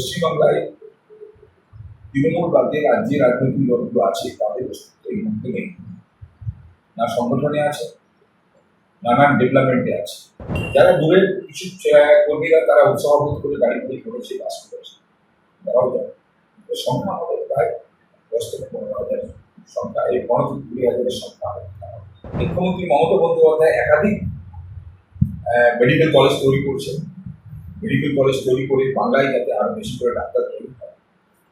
পশ্চিমবাংলায় তৃণমূল বাদে রাজ্যে রাজনৈতিক দলগুলো আছে, তাদের অস্তিত্ব এই মুহূর্তে নেই। না সংগঠনে আছে, নানান ডেভেলপমেন্টে আছে। যারা দূরের কিছু কর্মীরা তারা উৎসাহ বোধ করে গাড়ি করে করেছে, বাস করেছে, তারাও যায় সংখ্যা আমাদের প্রায় দশ থেকে পনেরো হাজার সংখ্যা, এই পনেরো থেকে কুড়ি হাজারের সংখ্যা। মুখ্যমন্ত্রী মমতা বন্দ্যোপাধ্যায় একাধিক মেডিকেল কলেজ তৈরি করছেন। মেডিকেল কলেজ তৈরি করে বাংলায় যাতে আরও বেশি করে ডাক্তার তৈরি হয়।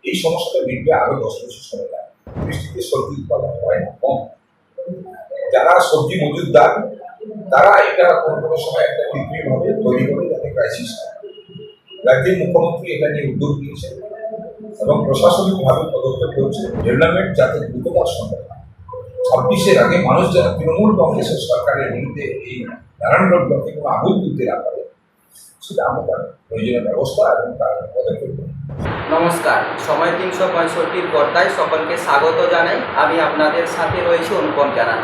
এই সমস্যাটা মিটবে আরও দশ বছর সময় লাগে বৃষ্টিতে সবজি উৎপাদন হয় না, কম। যারা সবজি মজুদদার তারা এটা কোনো কোনো সময় একটা কৃত্রিমভাবে তৈরি করে যাতে ক্রাইসিস রাজ্যের মুখ্যমন্ত্রী এটা নিয়ে উদ্যোগ নিয়েছেন এবং প্রশাসনিকভাবে পদক্ষেপ করছে ডেভেলপমেন্ট যাতে দ্রুততার হয়। ছাব্বিশের আগে মানুষ যেন তৃণমূল কংগ্রেসের সরকারের বিরুদ্ধে এই নারায়ণগড় ব্লকে কোনো আগুন তুলতে না পারে নমস্কার, সময় তিনশো পঁয়ষট্টির পর্দায় সকলকে স্বাগত জানাই। আমি আপনাদের সাথে রয়েছি অনুপম জানান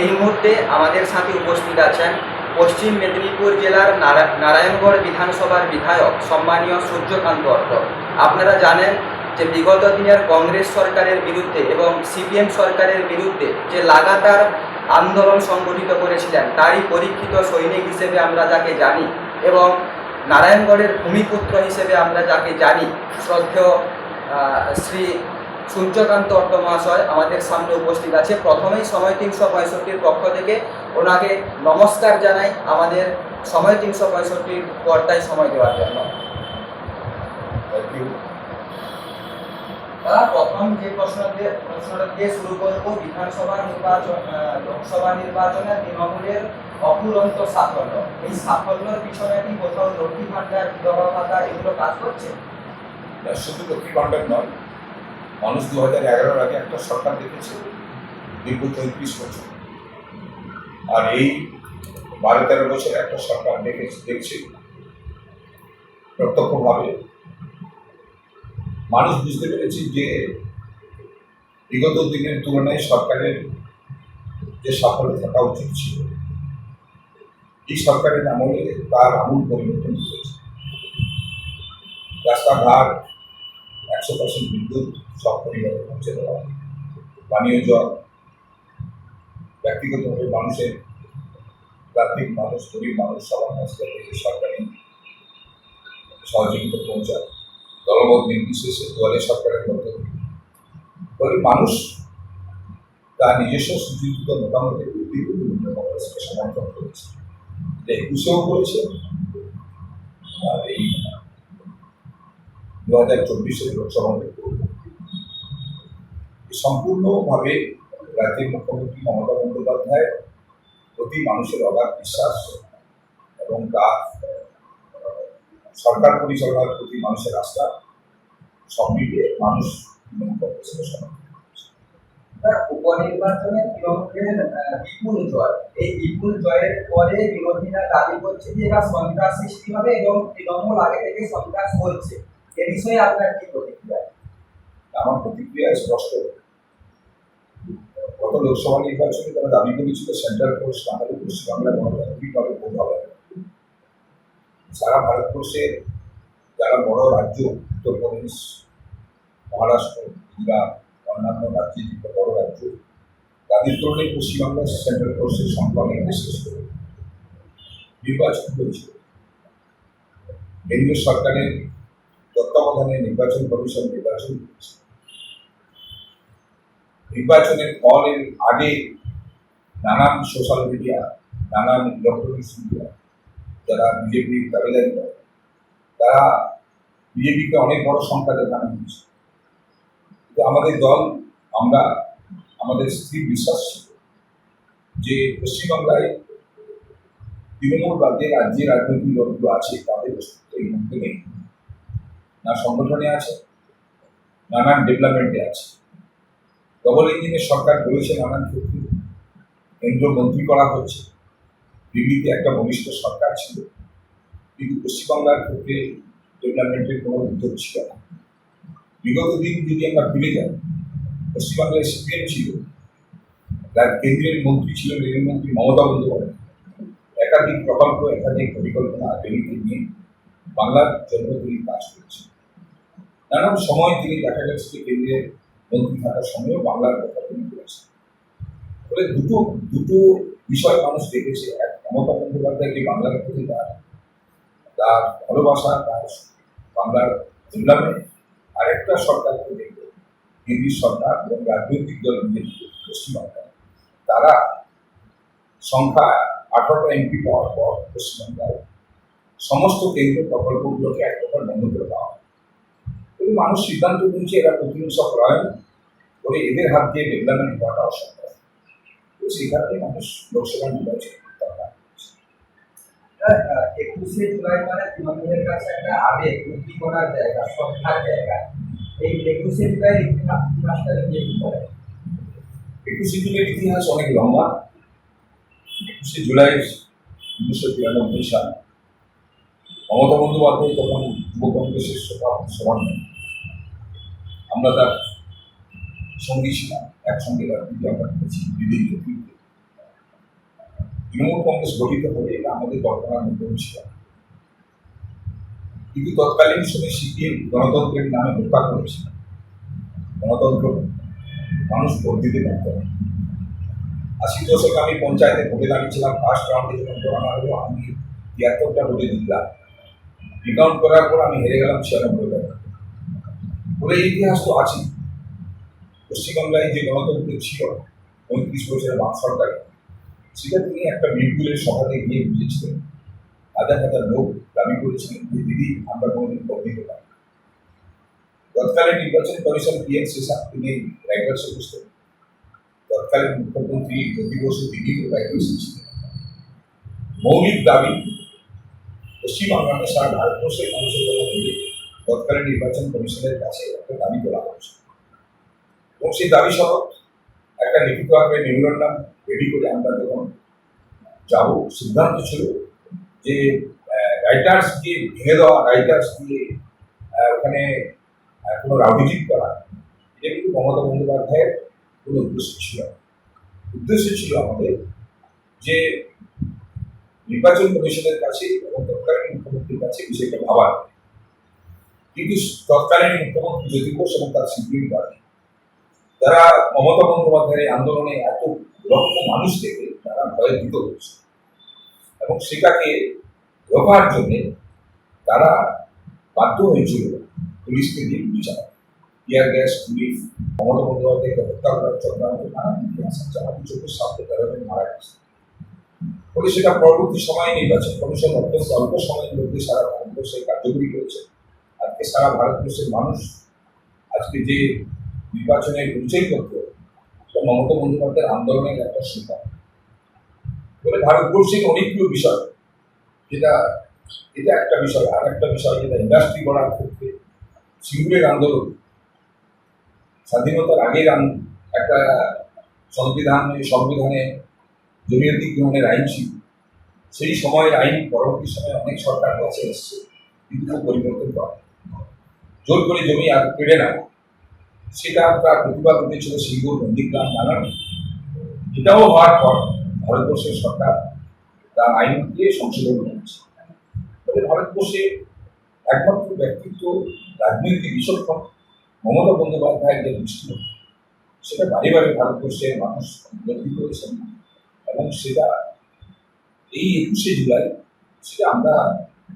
এই মুহূর্তে আমাদের সাথে উপস্থিত আছেন পশ্চিম মেদিনীপুর জেলার নারায়ণগড় বিধানসভার বিধায়ক সম্মানীয় সূর্যকান্ত অর্থ আপনারা জানেন যে বিগত দিনের কংগ্রেস সরকারের বিরুদ্ধে এবং সিপিএম সরকারের বিরুদ্ধে যে লাগাতার আন্দোলন সংগঠিত করেছিলেন, তারই পরীক্ষিত সৈনিক হিসেবে আমরা যাকে জানি এবং নারায়ণগড়ের ভূমিপুত্র হিসেবে আমরা যাকে জানি শ্রদ্ধেয় শ্রী সূর্যকান্ত অট্ট মহাশয় আমাদের সামনে উপস্থিত আছে। প্রথমেই সময় তিনশো পঁয়ষট্টির পক্ষ থেকে ওনাকে নমস্কার জানাই আমাদের সময় তিনশো পঁয়ষট্টির পর্দায় সময় দেওয়ার জন্য। প্রথম যে প্রশ্ন প্রশ্নটা দিয়ে শুরু করব। বিধানসভা নির্বাচন লোকসভা নির্বাচনে তৃণমূলের অফুরন্ত সাফল্য। এই সাফল্যের পিছনে কি কোথাও লক্ষ্মী ভাণ্ডার, বিধবা ভাতা এগুলো কাজ করছে? শুধু লক্ষ্মী ভাণ্ডার নয়, মানুষ দু হাজার এগারোর আগে একটা সরকার দেখেছে, দীর্ঘ চৌত্রিশ বছর। আর এই বারো তেরো বছর একটা সরকার দেখেছে, দেখছে। প্রত্যক্ষভাবে মানুষ বুঝতে পেরেছে যে বিগত দিনের তুলনায় সরকারের যে সাফল্য থাকা উচিত ছিল এই সরকারের আমলে তার আমূল পরিবর্তন হয়েছে। রাস্তাঘাট একশো পার্সেন্ট বিদ্যুৎ সব পরিবারে পৌঁছে দেওয়া পানীয় জল ব্যক্তিগতভাবে মানুষের, প্রান্তিক মানুষ, গরিব মানুষ সবার কাছে যাতে সরকারি সহযোগিতা পৌঁছায়। দলমত নির্বিশেষে দুয়ারে সরকারের মধ্যে ফলে মানুষ তার নিজস্ব সুচিন্তিত মোটামুটি বিভিন্ন কংগ্রেসকে সমর্থন করেছে। একুশেও করেছে আর এই দু হাজার চব্বিশের লোকসভা সম্পূর্ণভাবে রাজ্যের মুখ্যমন্ত্রী মমতা বন্দ্যোপাধ্যায় প্রতি মানুষের অগাধ বিশ্বাস এবং তার সরকার পরিচালনার প্রতি মানুষের আস্থা সব মিলিয়ে মানুষ করেছে। তার উপনির্বাচনে তৃণমূলের বিপুল জয়। এই বিপুল জয়ের পরে বিরোধীরা দাবি করছে যে এরা সন্ত্রাস সৃষ্টি হবে এবং তৃণমূল আগে থেকে সন্ত্রাস করছে। এ বিষয়ে আপনার কি প্রতিক্রিয়া? আমার প্রতিক্রিয়া স্পষ্ট। গত লোকসভা নির্বাচনে তারা দাবি করেছিল সেন্ট্রাল ফোর্স না হলে পশ্চিমবাংলায় গণতান্ত্রিকভাবে ভোট হবে সারা ভারতবর্ষের যারা বড় রাজ্য, উত্তরপ্রদেশ, মহারাষ্ট্র, গুজরাট অন্যান্য রাজ্যে যে বড় রাজ্য তাদের তুলনায় পশ্চিমবাংলার সেন্ট্রাল ফোর্সের সংখ্যা অনেক বেশি ছিল নির্বাচন হয়েছিল কেন্দ্রীয় সরকারের তত্ত্বাবধানে নির্বাচন কমিশন নির্বাচন করেছে নির্বাচনের ফলের আগে নানান সোশ্যাল মিডিয়া নানান ইলেকট্রনিক্স মিডিয়া যারা বিজেপির দাবিদারি করে তারা বিজেপিকে অনেক বড় সংখ্যাতে দান দিয়েছে কিন্তু আমাদের দল, আমরা, আমাদের স্থির বিশ্বাস যে পশ্চিমবাংলায় তৃণমূল বাদে রাজ্যে রাজনৈতিক দলগুলো আছে, তাদের অস্তিত্ব এই মুহূর্তে নেই। না সংগঠনে আছে, নানান ডেভেলপমেন্টে আছে। ডবল ইঞ্জিনের সরকার বলেছে নানান ক্ষেত্রে কেন্দ্র মন্ত্রী করা হচ্ছে, দিল্লিতে একটা বলিষ্ঠ সরকার ছিল। কিন্তু পশ্চিমবাংলার ক্ষেত্রে ডেভেলপমেন্টের কোনো উদ্যোগ ছিল না। বিগত দিন যদি আমরা ভুলে যাই, পশ্চিমবাংলায় সিপিএম ছিল, তার কেন্দ্রের মন্ত্রী ছিলেন রেলমন্ত্রী মমতা বন্দ্যোপাধ্যায়। একাধিক প্রকল্প, একাধিক পরিকল্পনা দিল্লিতে নিয়ে বাংলার জন্য তিনি কাজ করেছেন নানান সময় তিনি দেখা গেছে যে কেন্দ্রের মন্ত্রী থাকার সময়ও বাংলার কথা তিনি বলেছেন। ফলে দুটো দুটো বিষয় মানুষ দেখেছে। এক, মমতা বন্দ্যোপাধ্যায়কে বাংলার প্রতি তার তার ভালোবাসা, তার বাংলার ডেভেলপমেন্ট আরেকটা সরকারকে দেখবে দিল্লির সরকার এবং রাজনৈতিক দল বিজেপি পশ্চিমবাংলায় তারা সংখ্যা আঠারোটা এমপি পাওয়ার পর পশ্চিমবাংলায় সমস্ত কেন্দ্রীয় প্রকল্পগুলোকে এক প্রকার বন্ধ করে দেওয়া কিন্তু মানুষ সিদ্ধান্ত নিয়েছে এরা প্রতিহিংসা প্রয়োগ করে এদের হাত দিয়ে ডেভেলপমেন্ট করাটা অসম্ভব তো কারণে মানুষ লোকসভা নির্বাচন একুশে জুলাই মানে তৃণমূলের কাছে একটা আবেগ জায়গা, শ্রদ্ধার জায়গা। এই একুশে জুলাই ইতিহাসটা নিয়ে কি করে একুশে জুলাইয়ের ইতিহাস অনেক লম্বা। একুশে জুলাই উনিশশো তিরানব্বই সাল। মমতা বন্দ্যোপাধ্যায় তখন যুব কংগ্রেসের সভা- সভাপতি আমরা তার সঙ্গী ছিলাম, একসঙ্গে তৃণমূল কংগ্রেস গঠিত হলে এটা আমাদের কল্পনার মধ্যেও ছিল। কিন্তু তৎকালীন সময় সিপিএম গণতন্ত্রের নামে হত্যা করেছিল। গণতন্ত্র মানুষ ভোট দিতে পারত না। আশি দশক আমি পঞ্চায়েতে ভোটে দাঁড়িয়েছিলাম ফার্স্ট রাউন্ডে যখন করানো হলো, আমি তিয়াত্তরটা ভোটে জিতলাম। রিকাউন্ট করার পর আমি হেরে গেলাম ছিয়ানব্বই টাকা বলে ইতিহাস তো আছে পশ্চিমবাংলায় যে গণতন্ত্র ছিল, পঁয়ত্রিশ বছরের বাম সরকারে সেটা তিনি একটা বিপুলের সভাতে গিয়ে বুঝেছিলেন হাজার হাজার লোক দাবি করেছিলেন যে, দিদি, আমরা কোনোদিন দিতে পারি তৎকালীন নির্বাচন কমিশন পিএম শেষাক তিনি রাইটার্সে বসতেন তৎকালীন মুখ্যমন্ত্রী জ্যোতি বসু তিনি রাইটার্সে ছিলেন মৌলিক দাবি পশ্চিমবাংলাকে সারা ভারতবর্ষের মানুষের কথা বলে তৎকালীন নির্বাচন কমিশনের কাছে একটা দাবি তোলা হয়েছে। এবং সেই দাবি সহ একটা লিখিত আকারে মেমোরান্ডাম রেডি করে আমরা যখন যাব, সিদ্ধান্ত ছিল যে রাইটার্স দিয়ে ভেঙে দেওয়া রাইটার্স দিয়ে ওখানে কোনো রাউডিজিং করা, এটা কিন্তু মমতা বন্দ্যোপাধ্যায়ের কোনো উদ্দেশ্য ছিল উদ্দেশ্য ছিল আমাদের যে নির্বাচন কমিশনের কাছে এবং তৎকালীন মুখ্যমন্ত্রীর কাছে বিষয়টা ভাবার। কিন্তু তৎকালীন মুখ্যমন্ত্রী জ্যোতি ঘোষ এবং তার সিপিএম পার্টি যারা মমতা বন্দ্যোপাধ্যায়ের আন্দোলনে এত লক্ষ মানুষ থেকে তারা ভয়ে ভীত হচ্ছে। এবং সেটাকে রোখার জন্য তারা বাধ্য হয়েছিল পুলিশকে দিয়ে গুলি চালাতে গ্যাস, পুলিশ, মমতা বন্দ্যোপাধ্যায়কে হত্যা করার চক্রান্ত নানা ইতিহাস আমাদের চোখের তারা মারা গেছে। ফলে সেটা পরবর্তী সময়ে নির্বাচন কমিশন অত্যন্ত অল্প সময়ের মধ্যে সারা ভারতবর্ষে কার্যকরী করেছে। আজকে সারা ভারতবর্ষের মানুষ আজকে যে নির্বাচনের পরিচয় করত মমতা বন্দ্যোপাধ্যায়ের আন্দোলনের একটা সুফল ফলে ভারতবর্ষের অনেকগুলো বিষয়। যেটা, এটা একটা বিষয়। আর একটা বিষয় যেটা ইন্ডাস্ট্রি গড়ার ক্ষেত্রে সিঙ্গুরের আন্দোলন, স্বাধীনতার আগের একটা সংবিধান সংবিধানে জমিয়তি গ্রহণের আইন ছিল। সেই সময়ের আইন পরবর্তী সময়ে অনেক সরকার কাছে এসছে। কিন্তু পরিবর্তন করে জোর করে জমি আর কেড়ে না সেটা তার প্রতিবাদ উঠেছিল সিঙ্গুর নন্দীগ্রাম নানান এটাও হওয়ার পর ভারতবর্ষের সরকার তার আইন দিয়ে সংশোধন করেছে তবে ভারতবর্ষে একমাত্র ব্যক্তিত্ব রাজনৈতিক বিচক্ষণ মমতা বন্দ্যোপাধ্যায়ের যে দৃষ্টি সেটা বাড়ি বাড়ি ভারতবর্ষের মানুষ উপলব্ধি করেছেন এবং সেটা এই একুশে জুলাই, সেটা আমরা,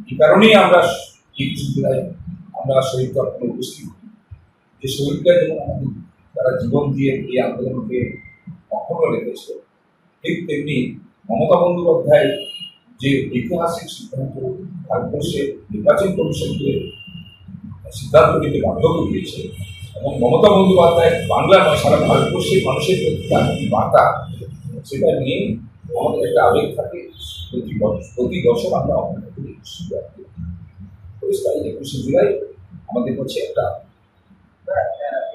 এই কারণেই আমরা একুশে জুলাই আমরা শহীদ তর্পণে উপস্থিত। যে শহীদরা যেমন তারা জীবন দিয়ে এই আন্দোলনকে অক্ষুণ্ণ রেখেছে, ঠিক তেমনি মমতা বন্দ্যোপাধ্যায় যে ঐতিহাসিক সিদ্ধান্ত ভারতবর্ষের নির্বাচন কমিশনকে সিদ্ধান্ত নিতে বাধ্য করিয়েছে এবং মমতা বন্দ্যোপাধ্যায় বাংলা নয় সারা ভারতবর্ষের মানুষের প্রতি তার কি বার্তা, সেটা নিয়ে আমাদের একটা আবেগ থাকে, প্রতি বছর প্রতি বছর আমরা অপেক্ষা করি। একুশে জুলাই আমাদের কাছে একটা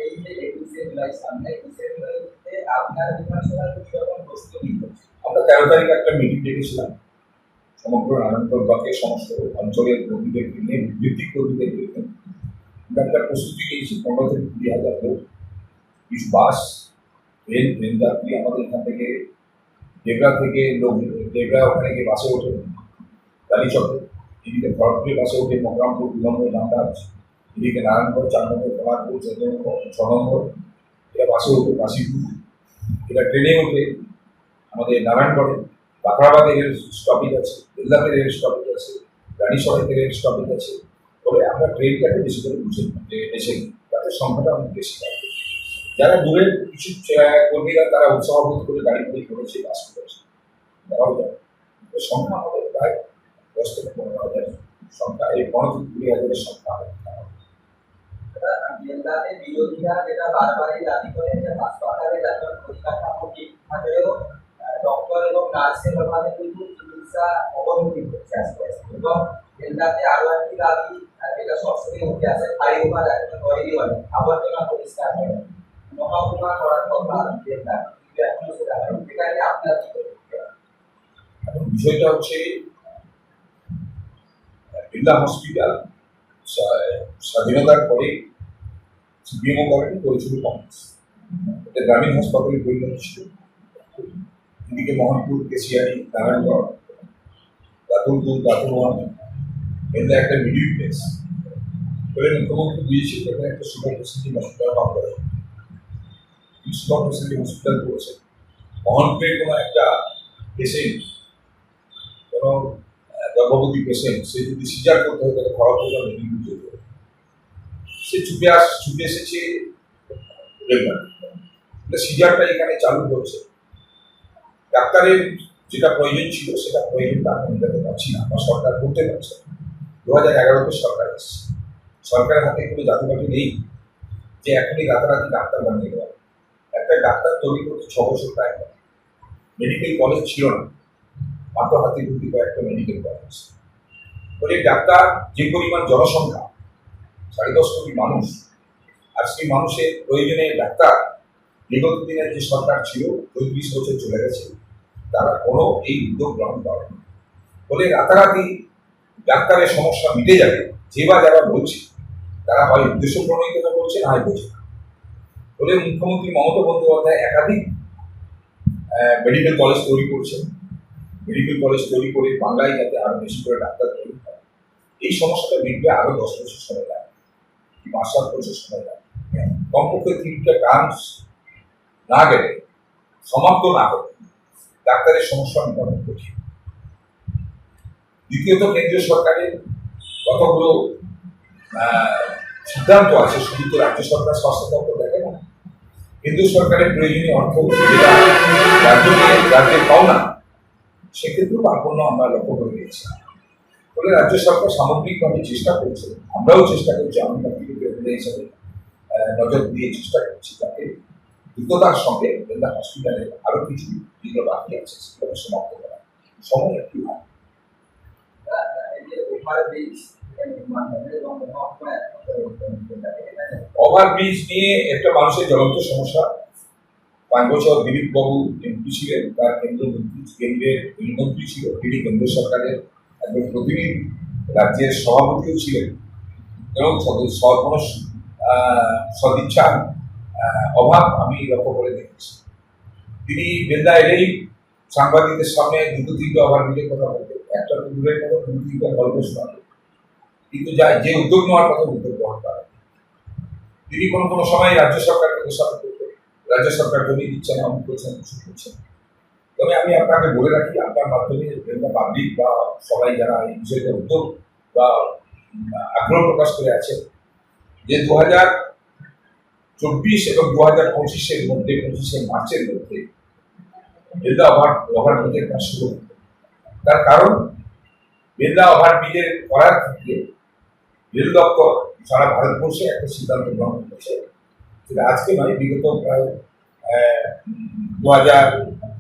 এই যে একুশে আপনার বিধানসভার প্রস্তুতি আমরা তেরো তারিখ একটা মিটিং ডেকেছিলাম। সমগ্র নারায়ণগঞ্জকে সমস্ত অঞ্চলের কর্মীদেরকে নিয়ে একটা প্রস্তুতি নিয়েছি কিছু বাস ট্রেন ট্রেন আমাদের এখান থেকে ডেবরা থেকে লোক ডেবরা ওখানে গিয়ে বাসে ওঠে। কালীচকে এদিকে খড়গপুরে বাসে ওঠে মকরামপুর বিলম্বে নামটা আছে। এদিকে নারায়ণগড় চার নম্বর কমারপুর চোদ্দ নম্বর ছ নম্বর এরা বাসে উঠে কাশীপুর এরা ট্রেনে উঠে আমাদের নারায়ণগড়ে বাঁকড়াবাদে রেল স্টপেজ আছে বেল্লাতে রেল স্টপেজ আছে রানীসরাইতে রেল স্টপেজ আছে। ফলে আমরা ট্রেনটাকে বেশি করে বুঝে নিই তাতে সংখ্যাটা অনেক বেশি থাকে যারা দূরের কিছু কর্মীরা তারা উৎসাহ বোধ করে গাড়ি গাড়ি করেছে বাস করেছে তারাও যায় সংখ্যা আমাদের প্রায় দশ থেকে পনেরো হাজার। সংখ্যা, এই পনেরো থেকে কুড়ি হাজারের সংখ্যা আমাদের বেলদাতে বিরোধীরা যেটা বারবারই দাবি করে যে হাসপাতালে যাতে পরিকাঠামো ঠিক থাকলেও ডক্টর এবং নার্সের অভাবে কিন্তু চিকিৎসা অবনতি হচ্ছে আস্তে আস্তে এবং? এখন বিষয়টা হচ্ছে বিড়লা হসপিটাল স্বাধীনতার পরে সিপিএমও গভর্নমেন্ট করেছিল কংগ্রেস। এটা গ্রামীণ হাসপাতালে পরিণত ছিল। এদিকে মোহনপুর, কেশিয়ারি, নারায়ণগড় দাতুরপুর দাতুরওয়ান এগুলো একটা মিডিল প্লেস। বলে মুখ্যমন্ত্রী এখানে একটা সুপার হসপিটাল পাওয়া যায়। সুপার হসপিটাল করেছে। মোহনপুরে কোনো একটা পেশেন্ট কোনো গর্ভবতী পেশেন্ট সে যদি সিজার করতে হয়, তাহলে খড়গপুর মেদিনীপুর যেতে হবে। সে ছুটে আস ছুটে এসেছে সিজারটা এখানে চালু হচ্ছে ডাক্তারের যেটা প্রয়োজন ছিল, সেটা প্রয়োজনটা আমরা মেটাতে পারছি না বা সরকার করতে পারছে না। দু হাজার এগারোতে সরকার এসেছে। সরকারের হাতে কোনো জাতিপাতি নেই যে এখনই রাতারাতি ডাক্তার বানিয়ে দেওয়া। একটা ডাক্তার তৈরি করতে ছ বছর টাইম মেডিকেল কলেজ ছিল না। মাত্র হাতে গুটি কয়েকটা মেডিকেল কলেজ বলে, ডাক্তার যে পরিমাণ জনসংখ্যা, সাড়ে দশ কোটি মানুষ, আর সেই মানুষের প্রয়োজনে ডাক্তার বিগত দিনের যে সরকার ছিল, পঁয়ত্রিশ বছর চলে গেছে, তারা কোনো এই উদ্যোগ গ্রহণ করেনি। বলে, রাতারাতি ডাক্তারের সমস্যা মিটে যাবে, যে বা যারা বলছে, তারা হয় উদ্দেশ্য প্রণীত বলছে, না হয় বোঝে না। বলে, মুখ্যমন্ত্রী মমতা বন্দ্যোপাধ্যায় একাধিক মেডিকেল কলেজ তৈরি করছেন। মেডিকেল কলেজ তৈরি করে বাংলায় যাতে আরও বেশি করে ডাক্তার তৈরি হয়, এই সমস্যাটা মিটবে আরও দশ বছর সময় লাগে পাঁচ সাত বছর সময় লাগে কমপক্ষে তিনটা টার্মস না গেলে, সমাপ্ত না হলে ডাক্তারের সমস্যা মেটানো কঠিন। দ্বিতীয়ত, কেন্দ্রীয় সরকারের কতগুলো সিদ্ধান্ত আছে, শুধু তো রাজ্য সরকার স্বাস্থ্য দেখে না। কেন্দ্রীয় সরকারের প্রয়োজনীয় অর্থ রাজ্যকে, রাজ্যের পাওনা সেক্ষেত্রেও কার্পণ্য আমরা লক্ষ্য করে দিয়েছি ফলে রাজ্য সরকার সামগ্রিকভাবে চেষ্টা করছে, আমরাও চেষ্টা করছি, আমি ব্যক্তিগত এমএলএ হিসাবে নজর দিয়ে চেষ্টা করছি যাতে দ্রুততার সঙ্গে বেলদা হসপিটালে আরও কিছু যেগুলো বাকি আছে সেগুলো সমাপ্ত করা। সময় একটু লাগে। এই যে ওভারব্রিজ নির্মাণ হবে এবং মহাকুমা একটা ওভারব্রিজ নিয়ে একটা মানুষের জ্বলন্ত সমস্যা। পাঁচ বছর দিলীপ বাবু এমপি ছিলেন, তার কেন্দ্র কেন্দ্রের রেলমন্ত্রী ছিল, তিনি কেন্দ্র সরকারের একজন প্রতিনিধি, রাজ্যের সভাপতিও ছিলেন। এবং কোনো সদিচ্ছার অভাব আমি লক্ষ্য করে দেখেছি। তিনি বেন্দা এলেই সাংবাদিকদের সামনে দুটো তিনটে ওভারব্রিজের কথা বলতেন একটা তো দূরের কথা দু তিনটা গল্প শোনাতেন কিন্তু যা, যে উদ্যোগ নেওয়ার কথা উদ্যোগ গ্রহণ করেন। তিনি কোনো কোনো সময় রাজ্য সরকারকে করতেন রাজ্য সরকার জমি দিচ্ছে না অমুক করছেন কিছু করছে তবে আমি আপনাকে বলে রাখি, আপনার মাধ্যমে পাবলিক বা সবাই যারা এই বিষয়টা উদ্যোগ বা আগ্রহ প্রকাশ করে আছে, যে দু হাজার চব্বিশ এবং দু হাজার পঁচিশের মধ্যে, পঁচিশে মার্চের মধ্যে বেদা ওভার ওভারব্রিজের কাজ শুরু হবে। তার কারণ, বেদা ওভারব্রিজের করার ক্ষেত্রে রেল দপ্তর সারা ভারতবর্ষে একটা সিদ্ধান্ত গ্রহণ করেছে আজকে নয়, বিগত প্রায় দু হাজার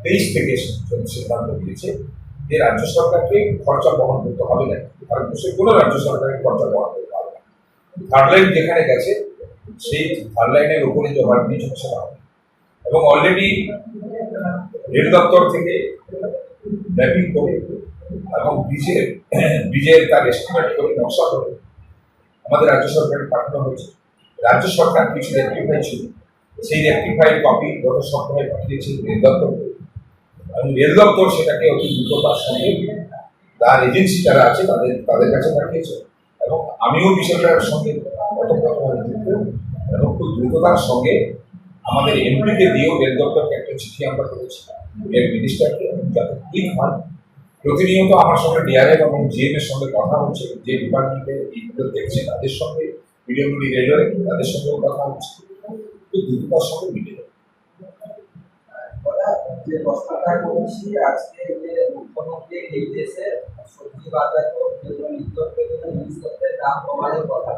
তেইশ থেকে সিদ্ধান্ত দিয়েছে যে রাজ্য সরকারকে খরচা বহন করতে হবে না। ভারতবর্ষের কোনো রাজ্য সরকারের খরচা বহন করতে হবে না। থার্ড লাইন যেখানে গেছে, সেই থার্ড লাইনের উপরে যে ওভারব্রিজ হবে সেটা হবে। এবং অলরেডি রেল দপ্তর থেকে ম্যাপিং করে এবং ব্রিজের ব্রিজের তার এস্টিমেট করে নকশা করে আমাদের রাজ্য সরকারের পাঠানো হয়েছে। রাজ্য সরকার কিছু রেক্টিফাই ছিল সেই রেক্টিফাইড কপি গত সপ্তাহে পাঠিয়েছে রেল দপ্তরকে এবং রেল দপ্তর সেটাকে অতি দ্রুততার সঙ্গে তার এজেন্সি যারা আছে তাদের তাদের কাছে পাঠিয়েছে। এবং আমিও বিষয়টার সঙ্গে কথা ওতপ্রোতভাবে যুক্ত। এবং খুব দ্রুততার সঙ্গে আমাদের এমপিকে দিয়েও রেল দপ্তরকে একটা চিঠি আমরা করেছি রেল মিনিস্টারকে যাতে ঠিক হয় প্রতিনিয়ত আমার সঙ্গে ডিআরএফ এবং জিএম এর সঙ্গে কথা হচ্ছে। যে ডিপার্টমেন্টে এইগুলো দেখছে, তাদের সঙ্গে পিডব্লিউডি রেলওয়ে তাদের সঙ্গেও কথা হচ্ছে। খুব দ্রুততার সঙ্গে যাবে যে আজকে সবজি কথা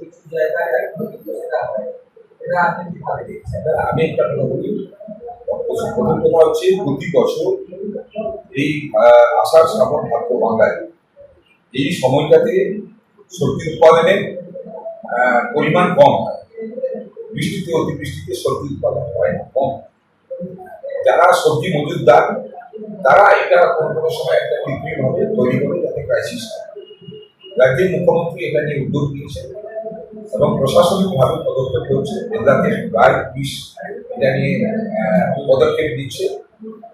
কিছু জায়গায় এটা আপনি আমি একটা প্রতি বছর এই আষাঢ় শ্রাবণ ভাদ্র বাংলায় এই সময়টাতে সবজি উৎপাদনের পরিমাণ কম হয়। বৃষ্টিতে, অতিবৃষ্টিতে সবজি উৎপাদন হয় না, কম। যারা সবজি মজুদদার তারা এটা কোনো কোনো সময় একটা কৃত্রিমভাবে তৈরি করে যাতে ক্রাইসিস রাজ্যের মুখ্যমন্ত্রী এটা নিয়ে উদ্যোগ নিয়েছেন এবং প্রশাসনিকভাবে পদক্ষেপ করছে জেলাতে প্রায় পুলিশ এটা নিয়ে পদক্ষেপ দিচ্ছে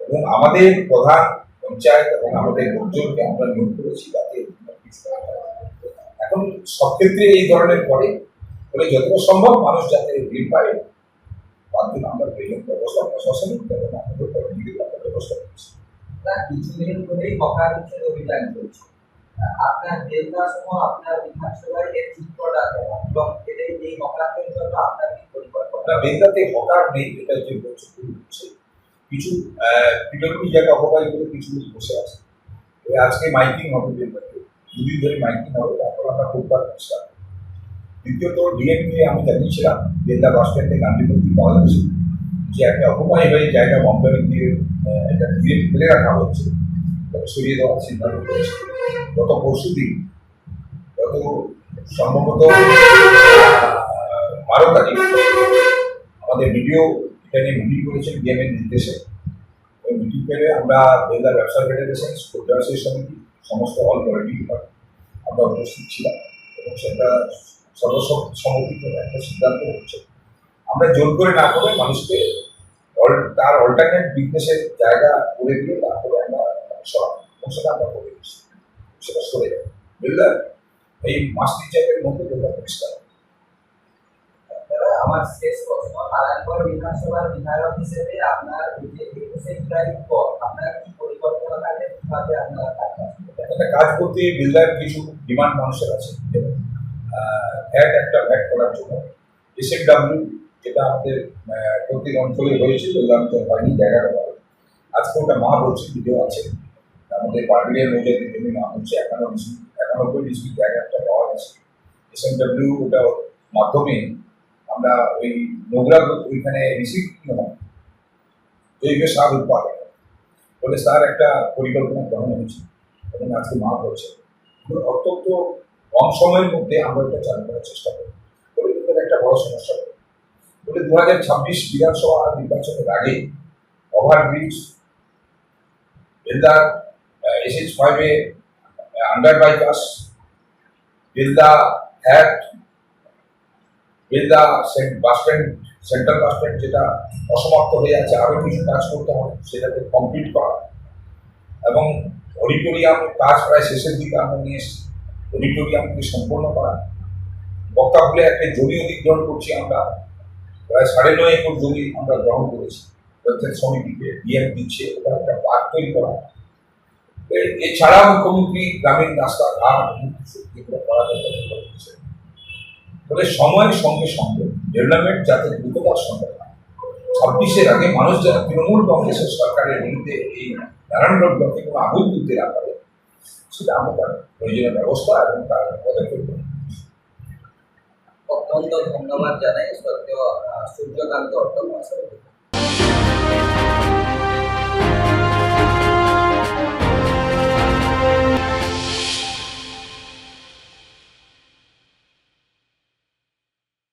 এবং আমাদের প্রধান পঞ্চায়েত এবং আমাদের লোকজনকে আমরা নিয়োগ করেছি যাতে। এখন সব ক্ষেত্রে এই ধরনের করে বলে যতটা সম্ভব মানুষ যাতে ঋণ পায় তার জন্য আমরা বিভিন্ন ব্যবস্থা প্রশাসনিক এবং আমাদের কর্মীদের ব্যবস্থা করছি। তা কিছুদিন ধরেই হকার উচ্ছেদ অভিযান চলছে। আপনার দেবদাস সহ আপনার বিধানসভায় এর চিত্রটা এবং এর এই হকারদের জন্য আপনার কি পরিকল্পনা? বেঙ্গাতে হকার নেই এটা যে বলছে হচ্ছে কিছু পিডব্লিউ জায়গা অকুপাই করে কিছু বসে আছে। আজকে মাইকিং হবে বেঙ্গাতে দুদিন ধরে মাইকিং হবে তারপর আমরা খুববার চেষ্টা দ্বিতীয়ত, ডিএমকে আমি জানিয়েছিলাম বেন্দা বাস স্ট্যান্ডে গান্ধীপতি পাওয়া যাচ্ছে। যে একটা অকুপাই হয়ে জায়গা বম্বে দিয়ে এটা দিয়ে ফেলে রাখা হচ্ছে সরিয়ে দেওয়ার সিদ্ধান্ত করেছে গত পরশু দিন, গত সম্ভবত বারো তারিখ, আমাদের ভিডিও এটা নিয়ে মিটিং করেছেন ডিএমের নির্দেশে ওই মিটিং করে আমরা বেলদা ব্যবসা ফেডারেশন স্কুল ব্যবসায়ী সমিতি সমস্ত অল পলিটিক আমরা উপস্থিত ছিলাম এবং সেটা সর্বসম্মতি একটা সিদ্ধান্ত হচ্ছে। আমরা জোর করে না করে মানুষকে তার অল্টারনেট বিজনেসের জায়গা করে দিয়ে তারপরে আমরা সরাবো এবং সেটা আমরা করে দিচ্ছি সেটা সরে যাবে। বেলদা এই মাস তিন মধ্যে বেলদা পরিষ্কার। আমার শেষ প্রশ্ন নারায়ণগড় বিধানসভার বিধায়ক হিসেবে আপনার আপনার কি পরিকল্পনা থাকে, কীভাবে আপনারা কাজ একটা কাজ করতে বিল্ডার কিছু ডিমান্ড মানুষের আছে। ভ্যাট একটা ভ্যাট করার জন্য। এসএফডাব্লিউ যেটা আমাদের প্রত্যেক অঞ্চলে রয়েছে ওই অঞ্চল হয়নি, জায়গাটা ভালো। আজকে ওটা বলছে ভিডিও আছে। আমাদের পার্টিলিয়ার মৌজাদের জমি মা হচ্ছে ডিসমিল একানব্বই ডিসমিল জায়গাটা পাওয়া গেছে। এসএমডাব্লিউ ওটার মাধ্যমে আমরা ওই নোংরা ওইখানে রিসিভ হয় জৈব সার উৎপাদন। বলে তার একটা পরিকল্পনা গ্রহণ হয়েছে। এবং আজকে মা বলছে অত্যন্ত কম সময়ের মধ্যে আমরা এটা চালু করার চেষ্টা করি বলে একটা বড় সমস্যা। বলে দু হাজার ছাব্বিশ বিধানসভা নির্বাচনের আগে ওভারব্রিজ, বেলদা এসএইচ ফাইভে under bypass Belda hat Belda bus stand central bus stand যেটা অসমাপ্ত হয়ে আছে আরও কিছু কাজ করতে হবে, সেটাকে কমপ্লিট করা। এবং অডিটোরিয়াম কাজ প্রায় শেষের দিকে আমরা নিয়ে এসেছি। অডিটোরিয়ামকে সম্পূর্ণ করা। বক্তাপুলে একটা জমি অধিগ্রহণ করছি আমরা। প্রায় সাড়ে নয় একর জমি আমরা গ্রহণ করেছি। পঞ্চায়েত সমিতিকে ডিএম দিচ্ছে ওটা একটা পার্ক তৈরি করা। এছাড়া মুখ্যমন্ত্রী গ্রামীণ রাস্তাঘাট। ফলে সময়ের সঙ্গে সঙ্গে ডেভেলপমেন্ট যাতে দ্রুততার সঙ্গে ছাব্বিশের আগে মানুষ যারা তৃণমূল কংগ্রেসের সরকারের বিরুদ্ধে এই নারায়ণগড় ব্লকে কোনো আগুন তুলতে না পারে সেটা আমরা তার প্রয়োজনীয় ব্যবস্থা এবং তার পদক্ষেপ নেব। অত্যন্ত ধন্যবাদ জানাই সত্য সূর্যকান্ত অর্থ মহাশয়